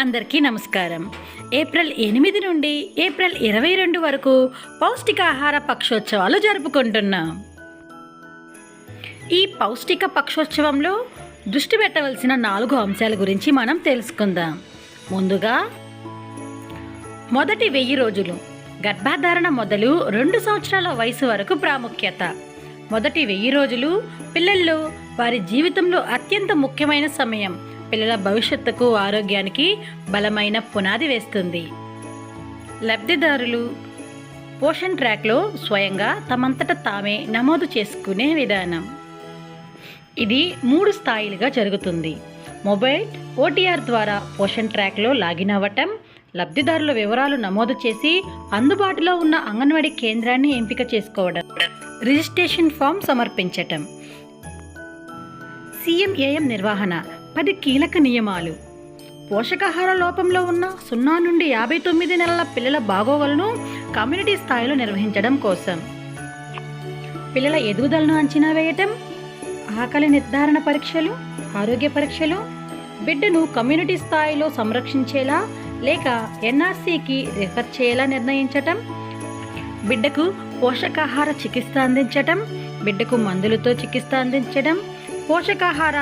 అందరికీ నమస్కారం. ఏప్రిల్ ఎనిమిది నుండి ఏప్రిల్ ఇరవై రెండు వరకు పౌష్టికాహార పక్షోత్సవాలు జరుపుకుంటున్నాం. ఈ పౌష్టిక పక్షోత్సవంలో దృష్టి పెట్టవలసిన నాలుగు అంశాల గురించి మనం తెలుసుకుందాం. ముందుగా మొదటి వెయ్యి రోజులు గర్భధారణ మొదలు రెండు సంవత్సరాల వయసు వరకు ప్రాముఖ్యత. మొదటి వెయ్యి రోజులు పిల్లల్లో వారి జీవితంలో అత్యంత ముఖ్యమైన సమయం పిల్లల భవిష్యత్తుకు ఆరోగ్యానికి బలమైన పునాది వేస్తుంది. లబ్ధిదారులు పోషన్ ట్రాక్లో స్వయంగా తమంతట తామే నమోదు చేసుకునే విధానం. ఇది మూడు స్థాయిలుగా జరుగుతుంది. మొబైల్ ఓటీఆర్ ద్వారా పోషన్ ట్రాక్లో లాగిన్ అవ్వటం లబ్ధిదారుల వివరాలు నమోదు చేసి అందుబాటులో ఉన్న అంగన్వాడీ కేంద్రాన్ని ఎంపిక చేసుకోవడం రిజిస్ట్రేషన్ ఫామ్ సమర్పించటం. సీఎంఏఎం నిర్వహణ పది కీలక నియమాలు. పోషకాహార లోపంలో ఉన్న సున్నా నుండి యాభై తొమ్మిది నెలల పిల్లల బాగోగులను కమ్యూనిటీ స్థాయిలో నిర్వహించడం కోసం. పిల్లల ఎదుగుదలను అంచనా వేయటం ఆకలి నిర్ధారణ పరీక్షలు ఆరోగ్య పరీక్షలు బిడ్డను కమ్యూనిటీ స్థాయిలో సంరక్షించేలా లేక ఎన్ఆర్సీకి రిఫర్ చేయాలా నిర్ణయించటం బిడ్డకు పోషకాహార చికిత్స అందించటం బిడ్డకు మందులతో చికిత్స అందించడం పోషకాహార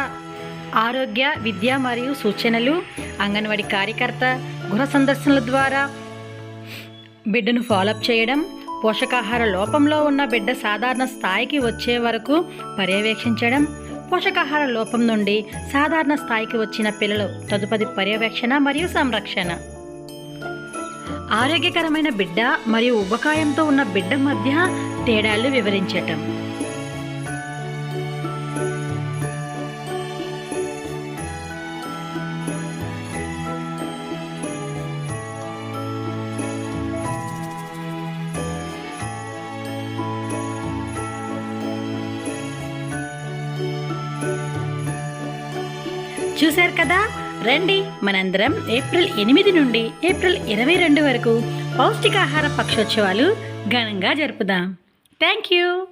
ఆరోగ్య విద్య మరియు సూచనలు అంగన్వాడీ కార్యకర్త గృహ సందర్శనల ద్వారా బిడ్డను ఫాలోఅప్ చేయడం పోషకాహార లోపంలో ఉన్న బిడ్డ సాధారణ స్థాయికి వచ్చే వరకు పర్యవేక్షించడం పోషకాహార లోపం నుండి సాధారణ స్థాయికి వచ్చిన పిల్లలు తదుపరి పర్యవేక్షణ మరియు సంరక్షణ. ఆరోగ్యకరమైన బిడ్డ మరియు ఉబకాయంతో ఉన్న బిడ్డ మధ్య తేడాలు వివరించటం. చూశారు కదా? రండి మనందరం ఏప్రిల్ ఎనిమిది నుండి ఏప్రిల్ ఇరవై రెండు వరకు పౌష్టికాహార పక్షోత్సవాలు ఘనంగా జరుపుదాం. Thank you.